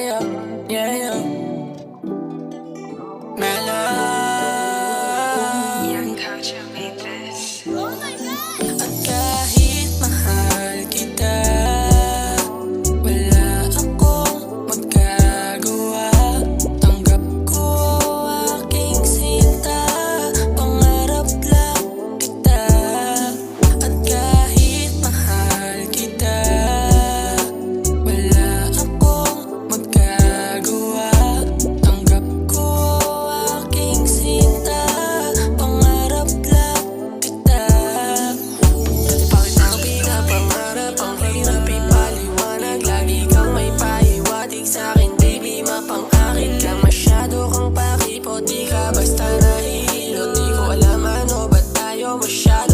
yeah, yeah, yeah. a shot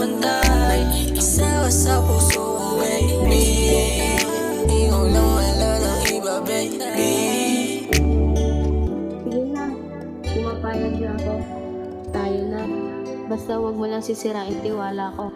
bantay Isawa sa puso, baby Ikaw lang wala ng iba, baby. Sige na, pumapayag na ako. Tayo na. Basta wag mo lang sisirain tiwala ko.